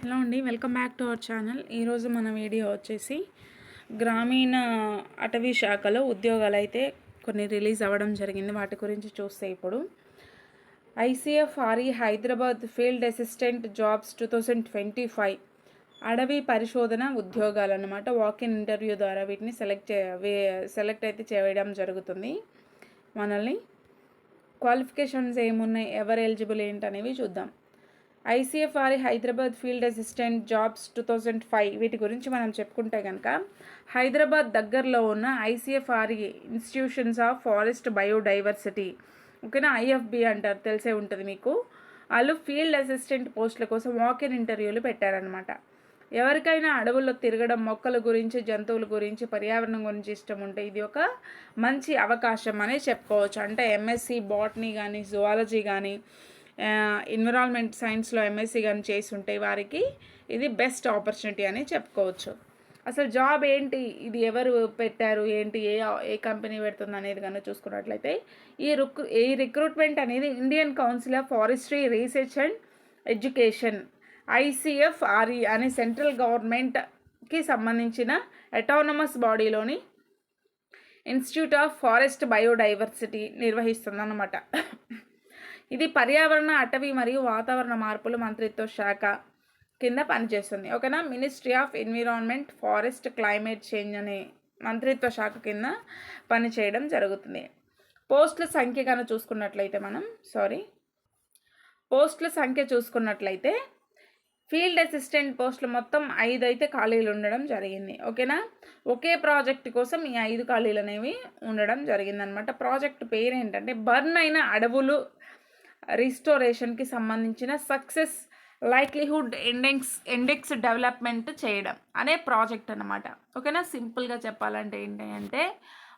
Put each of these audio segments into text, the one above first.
Hello అండి welcome back to our channel. ఈరోజు మన వీడియో వచ్చేసి గ్రామీణ అటవీ శాఖలో ఉద్యోగాలు అయితే కొన్ని రిలీజ్ అవ్వడం జరిగింది. వాటి గురించి చూస్తే ఇప్పుడు ICFRE Hyderabad field assistant jobs two thousand twenty five అడవి పరిశోధన ఉద్యోగాలు అనమాట వాకిన్ ఇంటర్వ్యూ ద్వారా వీటిని సెలెక్ట్ చే సెలెక్ట్ అయితే చేయడం జరుగుతుంది. మనల్ని క్వాలిఫికేషన్స్ ఏమున్నాయి ఎవరు ఎలిజిబుల్ ఏంటనేవి చూద్దాం. ICFR Hyderabad field assistant jobs two thousand five వీటి గురించి మనం చెప్పుకుంటే కనుక హైదరాబాద్ దగ్గరలో ఉన్న ICFR institutions of forest biodiversity ఓకేనా? ఐఎఫ్బి అంటారు తెలిసే ఉంటుంది మీకు. వాళ్ళు ఫీల్డ్ అసిస్టెంట్ పోస్టుల కోసం వాకిన్ ఇంటర్వ్యూలు పెట్టారనమాట ఎవరికైనా అడవుల్లో తిరగడం మొక్కల గురించి జంతువుల గురించి పర్యావరణం గురించి ఇష్టం ఉంటే ఇది ఒక మంచి అవకాశం అనే చెప్పుకోవచ్చు. అంటే ఎంఎస్సి బాటనీ కానీ జువాలజీ కానీ ఎన్విరాన్మెంట్ సైన్స్లో ఎంఎస్సీ కానీ చేసి ఉంటే వారికి ఇది బెస్ట్ ఆపర్చునిటీ అని చెప్పుకోవచ్చు. అసలు జాబ్ ఏంటి? ఇది ఎవరు పెట్టారు? ఏంటి? ఏ ఏ కంపెనీ పెడుతుంది అనేది కనుక చూసుకున్నట్లయితే ఈ రుక్ ఈ రిక్రూట్మెంట్ అనేది Indian council of forestry research and education ICFRE అనే సెంట్రల్ గవర్నమెంట్కి సంబంధించిన అటానమస్ బాడీలోని ఇన్స్టిట్యూట్ ఆఫ్ ఫారెస్ట్ బయోడైవర్సిటీ నిర్వహిస్తుందన్నమాట. ఇది పర్యావరణ అటవీ మరియు వాతావరణ మార్పులు మంత్రిత్వ శాఖ కింద పనిచేస్తుంది. ఓకేనా? Ministry of environment forest climate change అనే మంత్రిత్వ శాఖ కింద పనిచేయడం జరుగుతుంది. పోస్టుల సంఖ్య కనుక చూసుకున్నట్లయితే మనం సారీ పోస్టుల సంఖ్య చూసుకున్నట్లయితే ఫీల్డ్ అసిస్టెంట్ పోస్టులు మొత్తం ఐదు అయితే ఖాళీలు ఉండడం జరిగింది. ఓకేనా? ఒకే ప్రాజెక్ట్ కోసం ఈ ఐదు ఖాళీలు అనేవి ఉండడం జరిగిందనమాట. ప్రాజెక్ట్ పేరు ఏంటంటే బర్న్ అయిన అడవులు రిస్టోరేషన్కి సంబంధించిన success likelihood index index development చేయడం అనే ప్రాజెక్ట్ అనమాట ఓకేనా? సింపుల్గా చెప్పాలంటే ఏంటి అంటే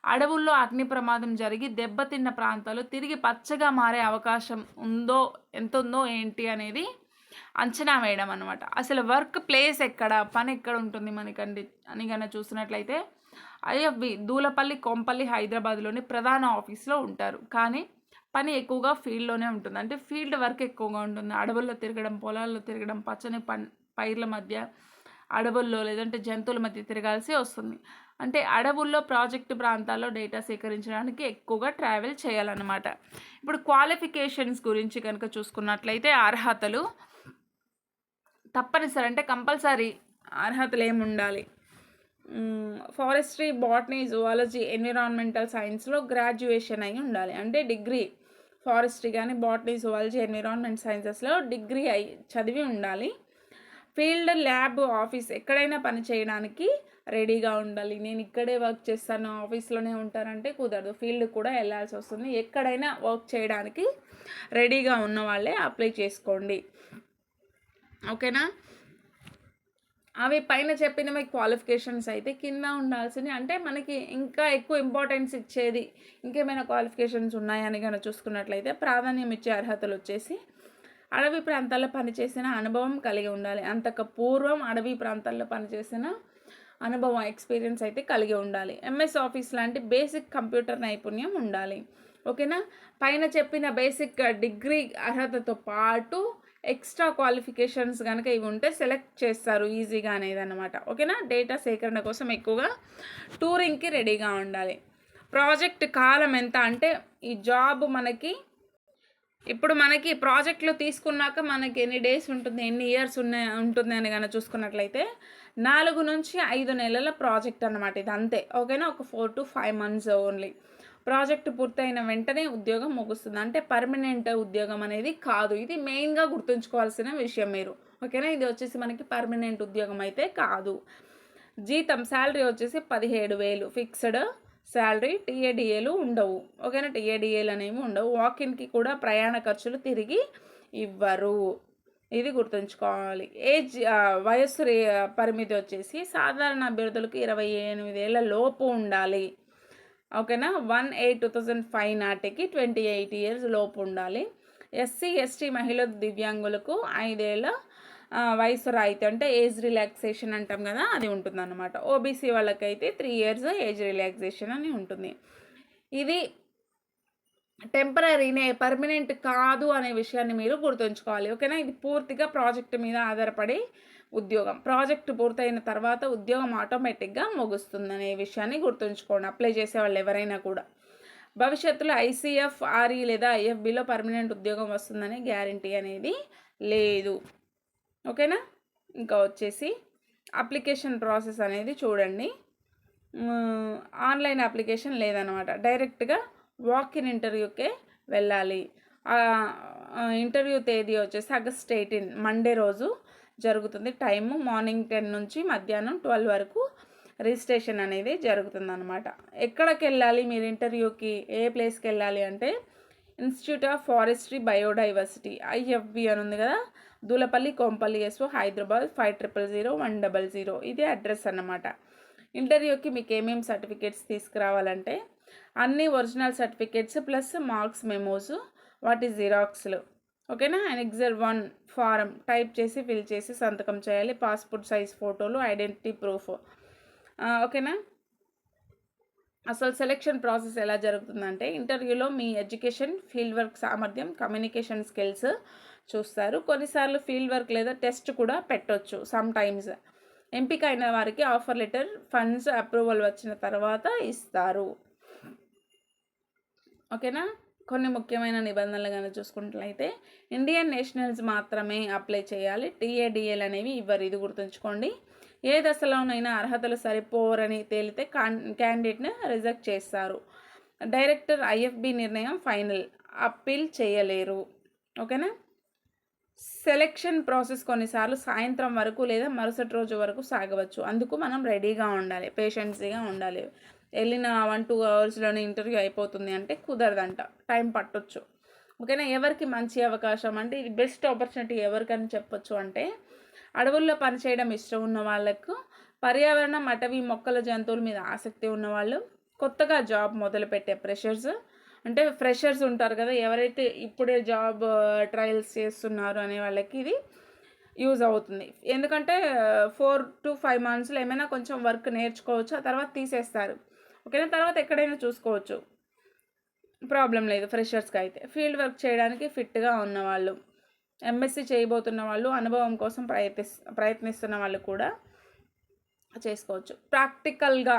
అడవుల్లో అగ్ని ప్రమాదం జరిగి దెబ్బతిన్న ప్రాంతాలు తిరిగి పచ్చగా మారే అవకాశం ఉందో ఎంత ఉందో ఏంటి అనేది అంచనా వేయడం అనమాట అసలు వర్క్ ప్లేస్ ఎక్కడ పని ఎక్కడ ఉంటుంది మనకండి? అని కన్నా చూసినట్లయితే ఐఎఫ్బి దూలపల్లి కొంపల్లి హైదరాబాద్లోని ప్రధాన ఆఫీస్లో ఉంటారు. కానీ పని ఎక్కువగా ఫీల్డ్లోనే ఉంటుంది. అంటే ఫీల్డ్ వర్క్ ఎక్కువగా ఉంటుంది. అడవుల్లో తిరగడం పొలాల్లో తిరగడం పచ్చని పన్ పైర్ల మధ్య అడవుల్లో లేదంటే జంతువుల మధ్య తిరగాల్సి వస్తుంది. అంటే అడవుల్లో ప్రాజెక్టు ప్రాంతాల్లో డేటా సేకరించడానికి ఎక్కువగా ట్రావెల్ చేయాలన్నమాట. ఇప్పుడు క్వాలిఫికేషన్స్ గురించి కనుక చూసుకున్నట్లయితే అర్హతలు తప్పనిసరి అంటే కంపల్సరీ అర్హతలు ఏమి ఉండాలి? ఫారెస్ట్రీ బాటనీ జువాలజీ ఎన్విరాన్మెంటల్ సైన్స్లో గ్రాడ్యుయేషన్ అయి ఉండాలి. అంటే డిగ్రీ ఫారెస్ట్రీ కానీ బాటనీ జువాలజీ ఎన్విరాన్మెంట్ సైన్సెస్లో డిగ్రీ అయి చదివి ఉండాలి. ఫీల్డ్ ల్యాబ్ ఆఫీస్ ఎక్కడైనా పని చేయడానికి రెడీగా ఉండాలి. నేను ఇక్కడే వర్క్ చేస్తాను ఆఫీస్లోనే ఉంటానంటే కుదరదు. ఫీల్డ్ కూడా వెళ్ళాల్సి వస్తుంది. ఎక్కడైనా వర్క్ చేయడానికి రెడీగా ఉన్న వాళ్ళే అప్లై చేసుకోండి. ఓకేనా? అవి పైన చెప్పినవి క్వాలిఫికేషన్స్ అయితే కింద ఉండాల్సినవి. అంటే మనకి ఇంకా ఎక్కువ ఇంపార్టెన్స్ ఇచ్చేది ఇంకేమైనా క్వాలిఫికేషన్స్ ఉన్నాయని కనుక చూసుకున్నట్లయితే ప్రాధాన్యం ఇచ్చే అర్హతలు వచ్చేసి అడవి ప్రాంతాల్లో పనిచేసిన అనుభవం కలిగి ఉండాలి. అంతకు పూర్వం అడవి ప్రాంతాల్లో పనిచేసిన అనుభవం ఎక్స్పీరియన్స్ అయితే కలిగి ఉండాలి. ఎంఎస్ ఆఫీస్ లాంటి బేసిక్ కంప్యూటర్ నైపుణ్యం ఉండాలి. ఓకేనా? పైన చెప్పిన బేసిక్ డిగ్రీ అర్హతతో పాటు ఎక్స్ట్రా క్వాలిఫికేషన్స్ కనుక ఇవి ఉంటే సెలెక్ట్ చేస్తారు ఈజీగా అనేది అనమాట ఓకేనా? డేటా సేకరణ కోసం ఎక్కువగా టూరింగ్కి రెడీగా ఉండాలి. ప్రాజెక్ట్ కాలం ఎంత అంటే ఈ జాబ్ మనకి ఇప్పుడు మనకి ప్రాజెక్ట్లో తీసుకున్నాక మనకి ఎన్ని డేస్ ఉంటుంది ఎన్ని ఇయర్స్ ఉన్నాయి ఉంటుంది అని కనుక చూసుకున్నట్లయితే నాలుగు నుంచి ఐదు నెలల ప్రాజెక్ట్ అనమాట ఇది అంతే ఓకేనా? ఒక four to five months only. Project పూర్తయిన వెంటనే ఉద్యోగం ముగుస్తుంది. అంటే పర్మనెంట్ ఉద్యోగం అనేది కాదు. ఇది మెయిన్గా గుర్తుంచుకోవాల్సిన విషయం మీరు. ఓకేనా? ఇది వచ్చేసి మనకి పర్మనెంట్ ఉద్యోగం అయితే కాదు. జీతం శాలరీ వచ్చేసి పదిహేడు వేలు. ఫిక్స్డ్ శాలరీ టీఏడిఏలు ఉండవు. ఓకేనా? టీఏడిఏలు అనేవి ఉండవు. వాకిన్కి కూడా ప్రయాణ ఖర్చులు తిరిగి ఇవ్వరు. ఇది గుర్తుంచుకోవాలి. ఏజ్ వయస్సు పరిమితి వచ్చేసి సాధారణ అభ్యర్థులకు ఇరవై ఎనిమిదేళ్ళ లోపు ఉండాలి. ఓకేనా? One eight two thousand five నాటికి ట్వంటీ ఎయిట్ ఇయర్స్ లోపు ఉండాలి. ఎస్సీ ఎస్టీ మహిళ దివ్యాంగులకు ఐదేళ్ళ వయసు రాయితీ అంటే ఏజ్ రిలాక్సేషన్ అంటాం కదా అది ఉంటుందన్నమాట. ఓబీసీ వాళ్ళకైతే త్రీ ఇయర్స్ ఏజ్ రిలాక్సేషన్ అని ఉంటుంది. ఇది టెంపరీనే పర్మనెంట్ కాదు అనే విషయాన్ని మీరు గుర్తుంచుకోవాలి. ఓకేనా? ఇది పూర్తిగా ప్రాజెక్ట్ మీద ఆధారపడి ఉద్యోగం. ప్రాజెక్ట్ పూర్తయిన తర్వాత ఉద్యోగం ఆటోమేటిక్గా ముగుస్తుంది అనే విషయాన్ని గుర్తుంచుకోండి. అప్లై చేసే వాళ్ళు ఎవరైనా కూడా. భవిష్యత్తులో ఐసీఎఫ్ ఆర్ఈ లేదా ఐఎఫ్బిలో పర్మనెంట్ ఉద్యోగం వస్తుందనే గ్యారంటీ అనేది లేదు. ఓకేనా? ఇంకా వచ్చేసి అప్లికేషన్ ప్రాసెస్ అనేది చూడండి. ఆన్లైన్ అప్లికేషన్ లేదనమాట. డైరెక్ట్గా వాక్ ఇన్ ఇంటర్వ్యూకే వెళ్ళాలి. ఇంటర్వ్యూ తేదీ వచ్చేసి ఆగస్ట్ ఎయిటీన్ మండే రోజు జరుగుతుంది. టైము మార్నింగ్ టెన్ నుంచి మధ్యాహ్నం ట్వెల్వ్ వరకు రిజిస్ట్రేషన్ అనేది జరుగుతుంది అనమాట ఎక్కడికి వెళ్ళాలి మీరు ఇంటర్వ్యూకి? ఏ ప్లేస్కి వెళ్ళాలి అంటే institute of forestry biodiversity IFB అని ఉంది కదా? Dulapally Kompally SO Hyderabad five triple zero one double zero ఇదే అడ్రస్ అన్నమాట. ఇంటర్వ్యూకి మీకు ఏమేమి సర్టిఫికేట్స్ తీసుకురావాలంటే అన్ని original certificates plus marks memos వాటి జిరాక్స్లు. ఓకేనా? అండ్ ఎగ్జర్ వన్ ఫారం టైప్ చేసి ఫిల్ చేసి సంతకం చేయాలి. పాస్పోర్ట్ సైజ్ ఫోటోలు ఐడెంటిటీ ప్రూఫ్. ఓకేనా? అసలు సెలెక్షన్ ప్రాసెస్ ఎలా జరుగుతుందంటే ఇంటర్వ్యూలో మీ ఎడ్యుకేషన్ ఫీల్డ్ వర్క్ సామర్థ్యం కమ్యూనికేషన్ స్కిల్స్ చూస్తారు. కొన్నిసార్లు ఫీల్డ్ వర్క్ లేదా టెస్ట్ కూడా పెట్టవచ్చు సమ్ టైమ్స్ ఎంపిక అయిన వారికి ఆఫర్ లెటర్ ఫండ్స్ అప్రూవల్ వచ్చిన తర్వాత ఇస్తారు. ఓకేనా? కొన్ని ముఖ్యమైన నిబంధనలు కానీ చూసుకున్నట్లయితే ఇండియన్ నేషనల్స్ మాత్రమే అప్లై చేయాలి. టీఏడిఎల్ అనేవి ఇవ్వరు. ఇది గుర్తుంచుకోండి. ఏ దశలోనైనా అర్హతలు సరిపోరని తేలితే కాన్ క్యాండిడేట్ని రిజెక్ట్ చేస్తారు. డైరెక్టర్ ఐఎఫ్బి నిర్ణయం ఫైనల్. అప్పీల్ చేయలేరు. ఓకేనా? సెలెక్షన్ ప్రాసెస్ కొన్నిసార్లు సాయంత్రం వరకు లేదా మరుసటి రోజు వరకు సాగవచ్చు. అందుకు మనం రెడీగా ఉండాలి. పేషెన్సీగా ఉండాలి. వెళ్ళిన వన్ టూ అవర్స్లోనే ఇంటర్వ్యూ అయిపోతుంది అంటే కుదరదంట. టైం పట్టొచ్చు. ఓకేనా? ఎవరికి మంచి అవకాశం? అంటే ఇది బెస్ట్ ఆపర్చునిటీ ఎవరికని చెప్పొచ్చు అంటే అడవుల్లో పనిచేయడం ఇష్టం ఉన్న వాళ్ళకు పర్యావరణం అటవీ మొక్కల జంతువుల మీద ఆసక్తి ఉన్నవాళ్ళు కొత్తగా జాబ్ మొదలుపెట్టే ప్రెషర్స్ అంటే ఫ్రెషర్స్ ఉంటారు కదా ఎవరైతే ఇప్పుడే జాబ్ ట్రయల్స్ చేస్తున్నారు అనే వాళ్ళకి ఇది యూజ్ అవుతుంది. ఎందుకంటే ఫోర్ టు ఫైవ్ మంత్స్లో ఏమైనా కొంచెం వర్క్ నేర్చుకోవచ్చు ఆ తర్వాత తీసేస్తారు. ఓకేనా? తర్వాత ఎక్కడైనా చూసుకోవచ్చు. ప్రాబ్లం లేదు ఫ్రెషర్స్కి అయితే. ఫీల్డ్ వర్క్ చేయడానికి ఫిట్గా ఉన్నవాళ్ళు ఎంఎస్సి చేయబోతున్న వాళ్ళు అనుభవం కోసం ప్రయత్ని ప్రయత్నిస్తున్న వాళ్ళు కూడా చేసుకోవచ్చు. ప్రాక్టికల్గా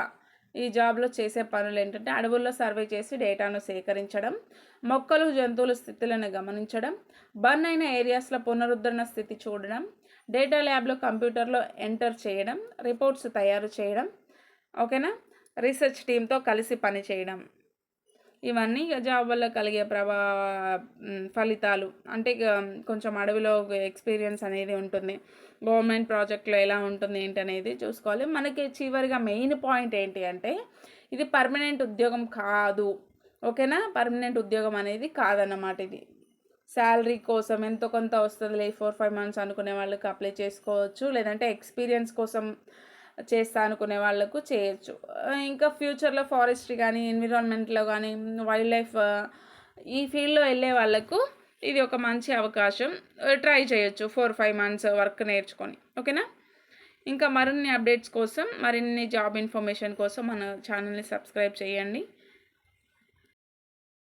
ఈ జాబ్లో చేసే పనులు ఏంటంటే అడవుల్లో సర్వే చేసి డేటాను సేకరించడం మొక్కలు జంతువుల స్థితులను గమనించడం బర్న్ అయిన ఏరియాస్లో పునరుద్ధరణ స్థితి చూడడం డేటా ల్యాబ్లో కంప్యూటర్లో ఎంటర్ చేయడం రిపోర్ట్స్ తయారు చేయడం. ఓకేనా? రీసెర్చ్ టీంతో కలిసి పనిచేయడం ఇవన్నీ ఇక జాబ్ వల్ల కలిగే ప్రభా ఫలితాలు. అంటే ఇక కొంచెం అడవిలో ఎక్స్పీరియన్స్ అనేది ఉంటుంది. గవర్నమెంట్ ప్రాజెక్ట్లో ఎలా ఉంటుంది ఏంటి అనేది చూసుకోవాలి. మనకి చివరిగా మెయిన్ పాయింట్ ఏంటి అంటే ఇది పర్మనెంట్ ఉద్యోగం కాదు. ఓకేనా? పర్మనెంట్ ఉద్యోగం అనేది కాదన్నమాట ఇది. శాలరీ కోసం ఎంతో కొంత వస్తుంది ఫోర్ ఫైవ్ మంత్స్ అనుకునే వాళ్ళకి అప్లై చేసుకోవచ్చు. లేదంటే ఎక్స్పీరియన్స్ కోసం చేస్తా అనుకునే వాళ్ళకు చేయొచ్చు. ఇంకా ఫ్యూచర్లో ఫారెస్ట్రీ కానీ ఎన్విరాన్మెంట్లో కానీ వైల్డ్ లైఫ్ ఈ ఫీల్డ్లో వెళ్ళే వాళ్ళకు ఇది ఒక మంచి అవకాశం. ట్రై చేయొచ్చు ఫోర్ ఫైవ్ మంత్స్ వర్క్ నేర్చుకొని. ఓకేనా? ఇంకా మరిన్ని అప్డేట్స్ కోసం మరిన్ని జాబ్ ఇన్ఫర్మేషన్ కోసం మన ఛానల్ని సబ్స్క్రైబ్ చేయండి.